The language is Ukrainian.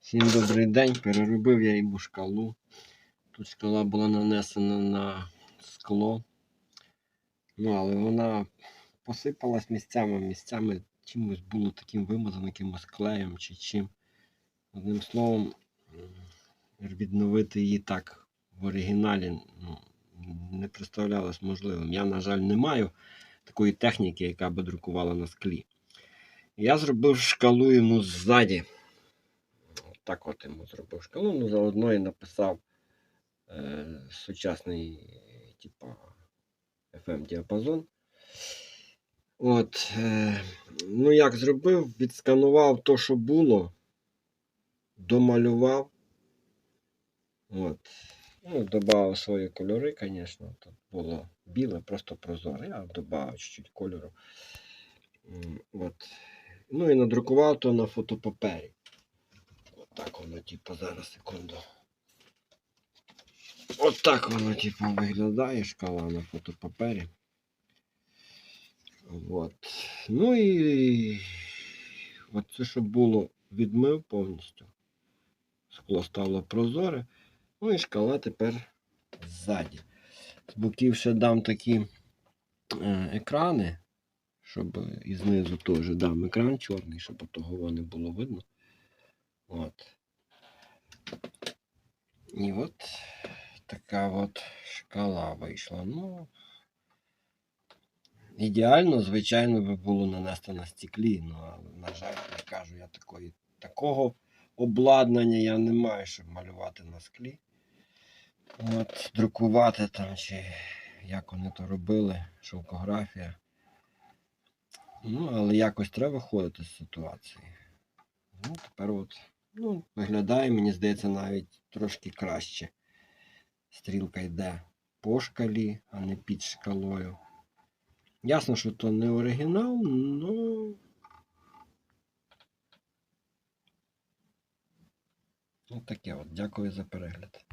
Всім добрий день. Переробив я йому шкалу. Тут шкала була нанесена на скло. Ну, але вона посипалась місцями, місцями чимось було таким вимазано, якимось клеєм чи чим. Одним словом, відновити її так в оригіналі ну, не представлялось можливим. Я, на жаль, не маю такої техніки, яка би друкувала на склі. Я зробив шкалу йому ззаді. Так от йому зробив шкалу, ну заодно і написав е, сучасний, типа, FM діапазон. От, е, ну як зробив, відсканував то, що було, домалював. От. Ну, додав свої кольори, звісно. Тут було біле, просто прозоре. Я додав чуть-чуть кольору. От. Ну і надрукував то на фотопапері. Отак воно, типу, зараз секунду. Отак воно, типу, виглядає шкала на фотопапері. От. Ну і от це, що було, відмив повністю. Скло стало прозоре. Ну і шкала тепер ззаді. З боків ще дам такі е, екрани, щоб і знизу теж дам екран чорний, щоб того не було видно. От. І от така от шкала вийшла. Ну, ідеально, звичайно, би було нанести на стеклі, ну, але, на жаль, я кажу, я такої, такого обладнання я не маю, щоб малювати на склі. От, друкувати там, чи як вони то робили, шовкографія. Ну, але якось треба виходити з ситуації. Ну, тепер от, ну, виглядає, мені здається, навіть трошки краще. Стрілка йде по шкалі, а не під шкалою. Ясно, що то не оригінал, ну. От таке от. Дякую за перегляд.